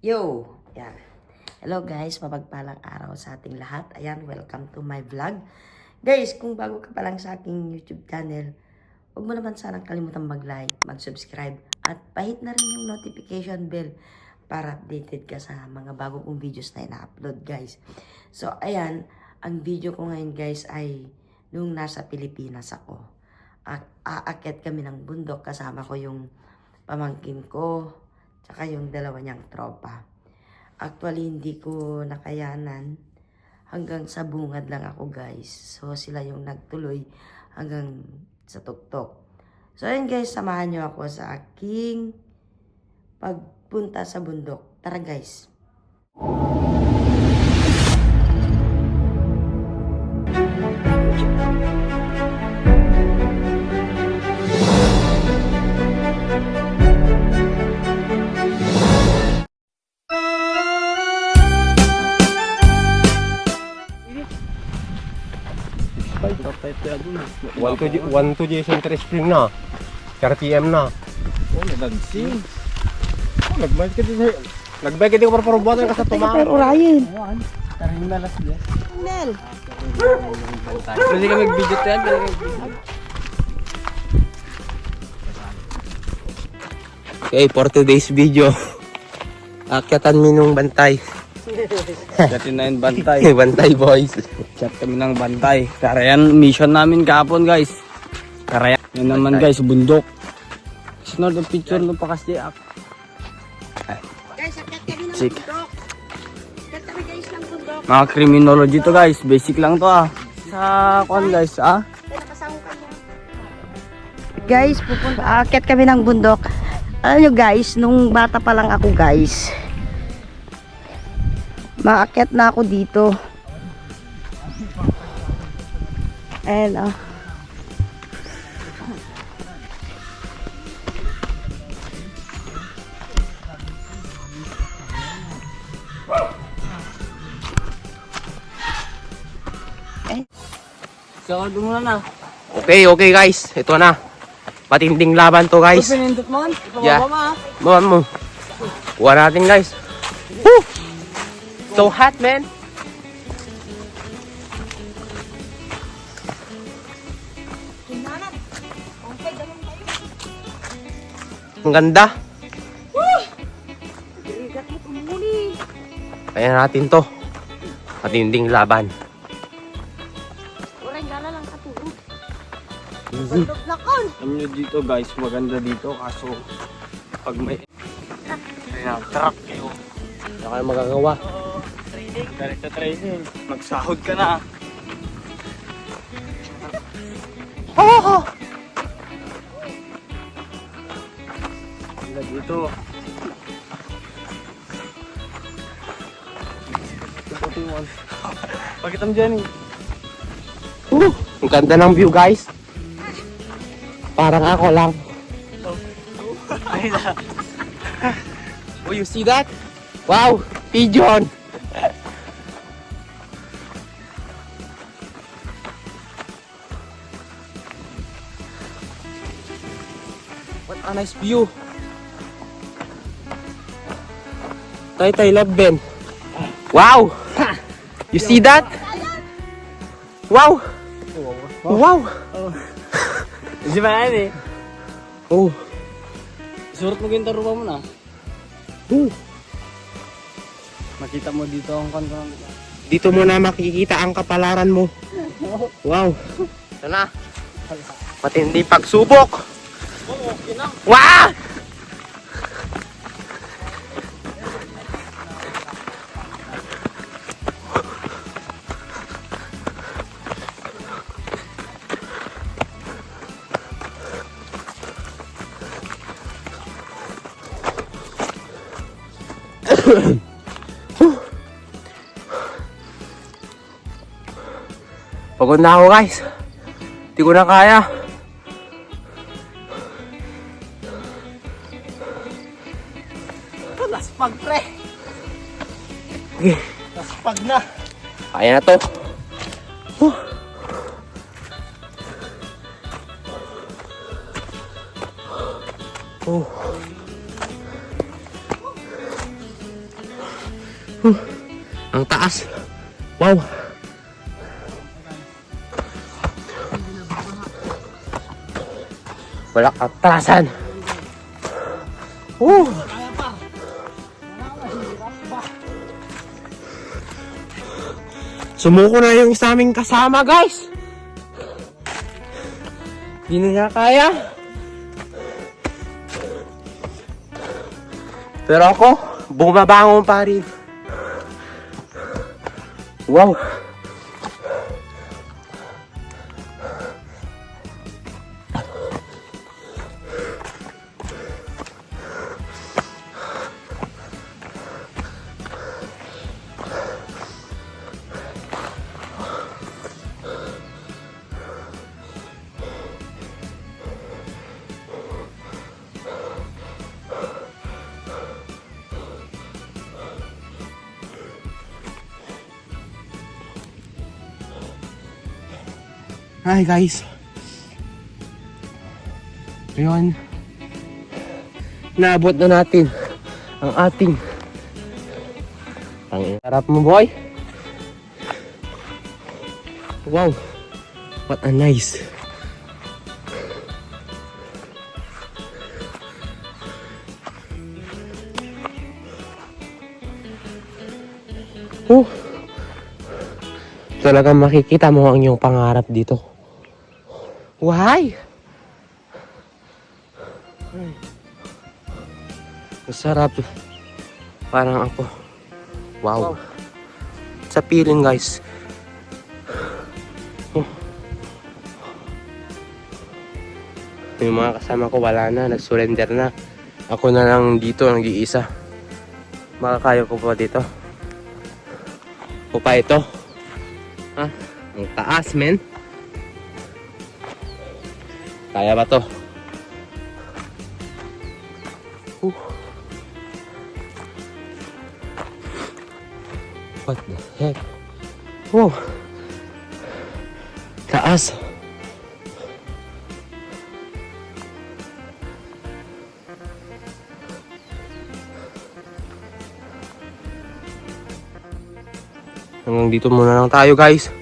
Yo! Yan. Hello guys, mapagpalang araw sa ating lahat. Ayan, welcome to my vlog. Guys, kung bago ka pa lang sa aking YouTube channel, huwag mo naman sanang kalimutan mag-like, mag-subscribe, at pahit na rin yung notification bell para updated ka sa mga bago kong videos na ina-upload guys. So, ayan, ang video ko ngayon guys ay nung nasa Pilipinas ako. A- aakyat kami ng bundok kasama ko yung pamangkin ko, tsaka yung dalawa niyang tropa. Actually, hindi ko nakayanan. Hanggang sa bungad lang ako, guys. So, sila yung nagtuloy hanggang sa tuktok. So, ayun guys, samahan niyo ako sa aking pagpunta sa bundok. Tara, guys. One to, one to Jason Tres Spring na. 30 PM na. Oh, nadansing. Oh, nagbayad ka din sa... Nagbay kita ko para parubuatan ka sa tumakas. Orion. Karin na last day. Nel. Pwede ka mag-video to yan. Ka. Okay, for today's video. Akyatan mi nung bantay. Dati na yung bantay. bantay boys. Chat kami ng bantay. Karayan, mission namin kahapon guys. Karayan. Yan naman guys, bundok. Sinod ang picture ng pakas di ak. Guys, akyat kami ng bundok. Akyat kami guys ng bundok. Mga criminology to guys. Basic lang to ah. Sa kwan guys ah. Guys, pupunta, aakyat kami ng bundok. Alam nyo guys, nung bata pa lang ako guys, maakyat na ako dito. And, oh. Okay, okay guys. Ito na. Matinding laban to guys. Pinindot mo? Yeah. Ipababa mo. Kuha natin guys. Woo! So hot man. Ang ganda. Kaya natin to. Matinding laban. Alam nyo dito guys, maganda dito kaso pag may truck kayo. Wala kayo magagawa. Direct sa training. Magsahod ka na. Oh! Ganda dito. Pakita mo dyan eh. Uh, ang ganda ng view guys. Parang ako lang. Oh, you see that? Wow, pigeon. What a nice view. Tay tay love Ben. Wow. You see that? Wow. Wow. Di ba yan eh? Oh. Surot mo yung tarupa mo na. Oh. Makita mo dito ang kanto. Dito mo na makikita ang kapalaran mo. Wow. Ito na. Matindi pagsubok. Wow! Pagod na ako guys. Hindi ko na kaya. Laspag pre! Okay. Laspag na! Kaya na to. Huh. Oh. Huh, ang taas. Wow. Wala katrasan. Woo! Sumuko na yung isa aming kasama, guys. Hindi na niya kaya. Pero ako, bumabangon pa rin. Wow. Hi guys. Ngayon, naabot na natin ang ating ang harap mo boy. Wow. What a nice. Oh. Talagang makikita mo ang iyong pangarap dito. Why? Masarap. Parang ako. Wow. Sa feeling guys. Yung mga kasama ko wala na. Nag-surrender na. Ako na lang dito nag-iisa. Makakaya ko pa dito. O pa ito. Ha? Ang taas men. Kaya ba to? Uh. What the heck? Oh. Taas. Hanggang dito muna lang tayo guys.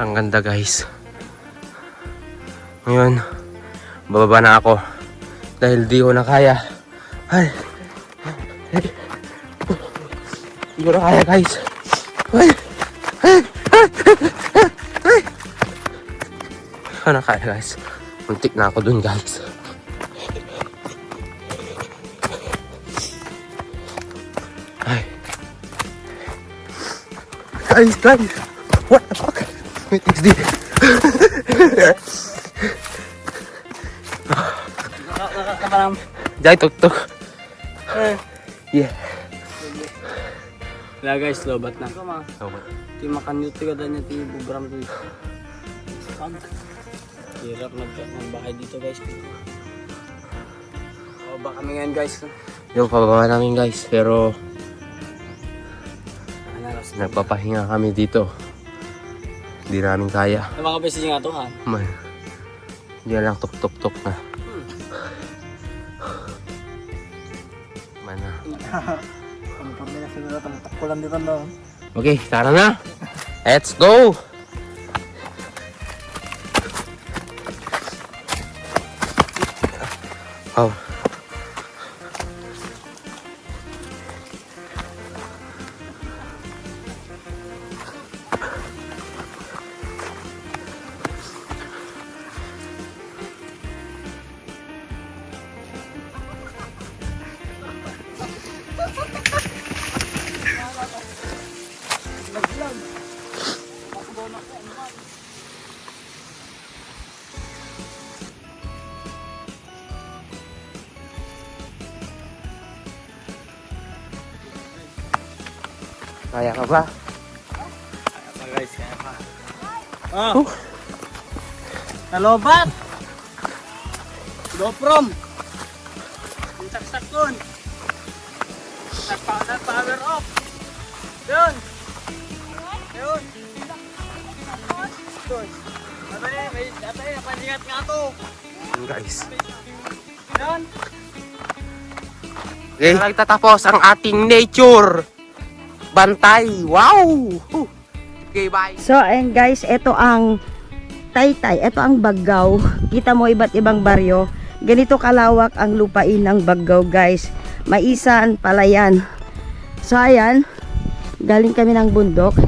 Ang ganda guys. Ngayon, bababa na ako. Dahil di ko na kaya. Ay. Ay. Di ko na kaya guys. Ay. Ay. Ay. Ay. Di ko na kaya guys. Muntik na ako dun guys. Ay. Guys, guys. What the fuck? Wait, it's the... Nakaram. Jai tuk tuk. Yeah. Wala guys, lobat na. Ti makan yun tiga dan ti bugram tu. Pag. Hirap magbahay dito guys. O ba kami ngayon guys. Yung pababa namin guys, pero. Nagpapahinga kami dito. Hindi namin kaya. Ang mga beses nga to ha. Man. Hindi na lang tuk tuk tuk na. Mana. Ang na siguro tamutak ko lang dito no. Okay, tara na. Let's go! Oh. Kaya ka ba? Kaya guys, kaya pa. Oh. Nalobat. GoProm. Ang saksak dun. Nagpa- Nag-power off. Yun. Yun. Yun. Atay, may atay, napansingat nga to. Guys. Yun. Okay. Nagtatapos ang ating nature. Bantay. Wow! Okay, bye. So, and guys, ito ang taytay. Ito ang Baggaw. Kita mo iba't ibang baryo. Ganito kalawak ang lupain ng Baggaw, guys. Maisan, palayan. So, ayan. Galing kami ng bundok.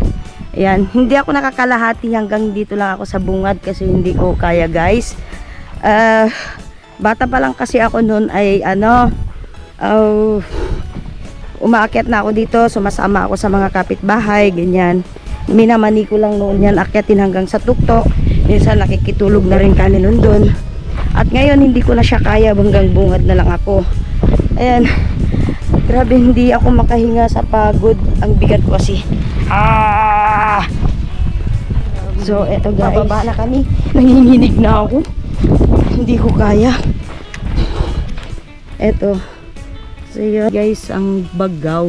Ayan. Hindi ako nakakalahati hanggang dito lang ako sa bungad kasi hindi ko kaya, guys. Ah, bata pa lang kasi ako noon ay ano, oh, umaakyat na ako dito, sumasama ako sa mga kapitbahay, ganyan. Minamani ko lang noon yan, akyatin hanggang sa tuktok. Minsan nakikitulog na rin kami noon doon. At ngayon hindi ko na siya kaya, hanggang bungad na lang ako. Ayan, grabe hindi ako makahinga sa pagod. Ang bigat ko kasi. Ah! So, eto guys. Bababa na kami. Nanginginig na ako. Hindi ko kaya. Eto. So yun guys, ang bagaw.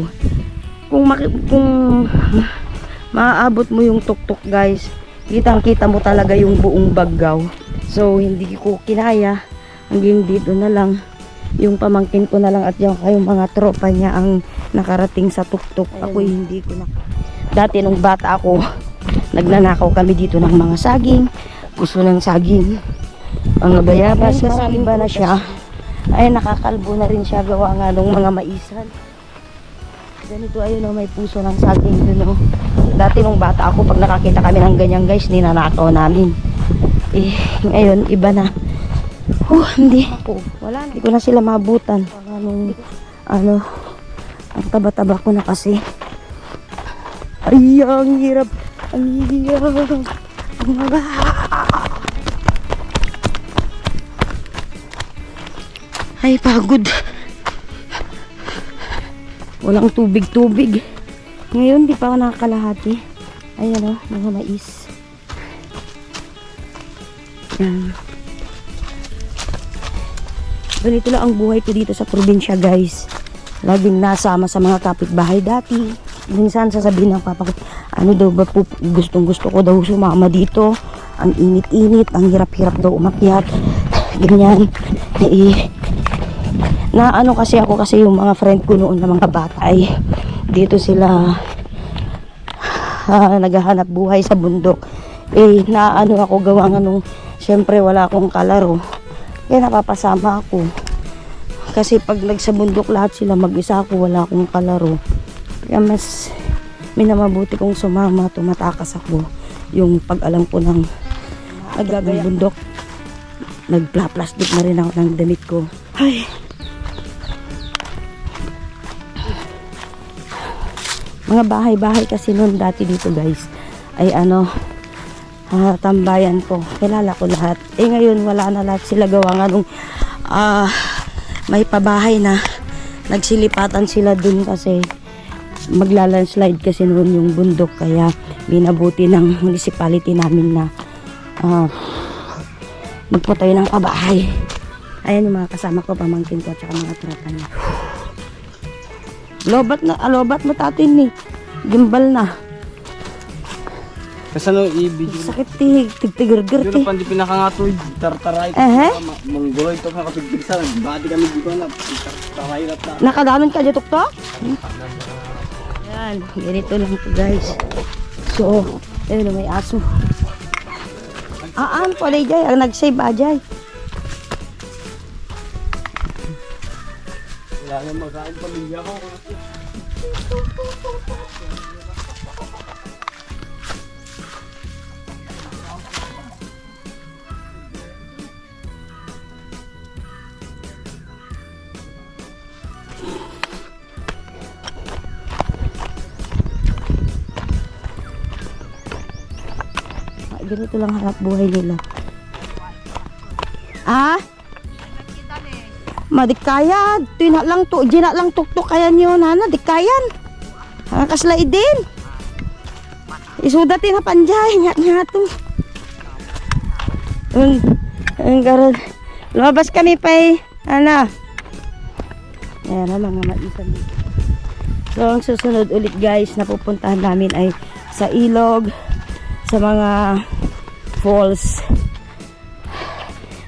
Kung maki kung maaabot mo yung tuktok guys, kitang-kita mo talaga yung buong bagaw. So hindi ko kinaya hanggang dito na lang. Yung pamangkin ko na lang at yung kayong mga tropa niya ang nakarating sa tuktok. Ako hindi ko na. Dati nung bata ako, nagnanakaw kami dito ng mga saging, gusto ng saging. Ang bayabas, kasi iba na siya. Ay, nakakalbo na rin siya gawa nga ng mga maisan. Ganito ayun oh, may puso ng saging dun oh. Dati nung bata ako, pag nakakita kami ng ganyan guys, ninanakaw namin. Eh, ngayon, iba na. Oh, hindi. Wala na. Hindi ko na sila mabutan. Anong, ano, ang taba-taba ko na kasi. Ay, ang hirap. Ang hirap. Ang mga... Ay, pagod. Walang tubig-tubig. Ngayon, di pa ako nakakalahati. Ayan o, mga mais. Yan. Ganito lang ang buhay ko dito sa probinsya, guys. Laging nasama sa mga kapitbahay dati. Minsan sasabihin ng papa ko, ano daw ba po, gustong gusto ko daw sumama dito. Ang init-init, ang hirap-hirap daw umakyat. Ganyan. Eh, na ano kasi ako kasi yung mga friend ko noon na mga bata ay dito sila ah, naghahanap buhay sa bundok. Eh naano ako gawa nga nung syempre wala akong kalaro. Kaya napapasama ako. Kasi pag nagsa bundok lahat sila mag-isa ako wala akong kalaro. Kaya mas minamabuti kong sumama tumatakas ako. Yung pag alam ko ng nagagay bundok. Nagpla-plastic na rin ako ng damit ko. Ay mga bahay-bahay kasi noon dati dito guys ay ano ah, tambayan ko kilala ko lahat. Eh ngayon wala na lahat sila. Gawa nga nung ah, may pabahay na nagsilipatan sila dun kasi maglalandslide kasi noon yung bundok. Kaya binabuti ng municipality namin na ah, magpatayo ng pabahay. Ayan yung mga kasama ko pamangkin ko at mga tropa niya Lobat na, alobat mo tatin ni. Gimbal na. Kasi ano, i-video. Sakit ti, tigtigirgir Pero ti. pandi pinakangatoy, tartaray. Eh, Mongoloy to ka kapigpigsa. Badi kami di ko na. Tartaray na ta. Nakadanon ka dyan, tuktok? Yan, ganito lang to guys. So, ayun may aso. Ah, ano pala ang nag-save ajay. Wala na magkain pamilya ko. Ganito lang hanap buhay nila. Ah? Madikayan. Tina lang to, gina lang tuktok kayan yun, hana, dikayan. Ang kaslay din. Isudatin na panjay, nga nga to. Ang, ang garod. Lumabas kami pa eh. Ano? Ayan na mga maisan dito. So, ang susunod ulit guys na pupuntahan namin ay sa ilog, sa mga falls.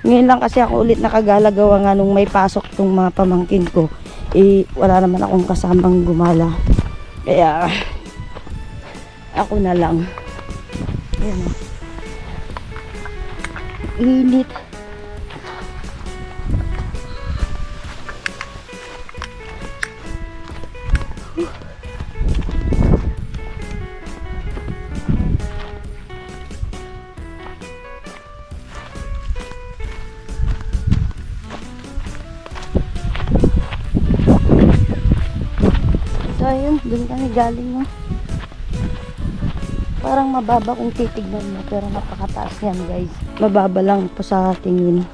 Ngayon lang kasi ako ulit nakagalagawa nga nung may pasok tong mga pamangkin ko. eh wala naman akong kasamang gumala. Kaya ako na lang. Ayan. Init. So ayun, dun kami galing no. Parang mababa kung titignan mo pero napakataas yan guys. Mababa lang po sa tingin.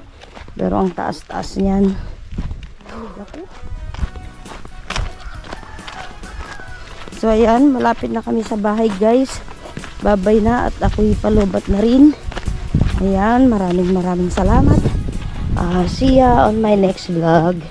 Pero ang taas-taas niyan. So ayan, malapit na kami sa bahay guys. Babay na at ako'y palubat na rin. Ayan, maraming maraming salamat. Ah, see ya on my next vlog.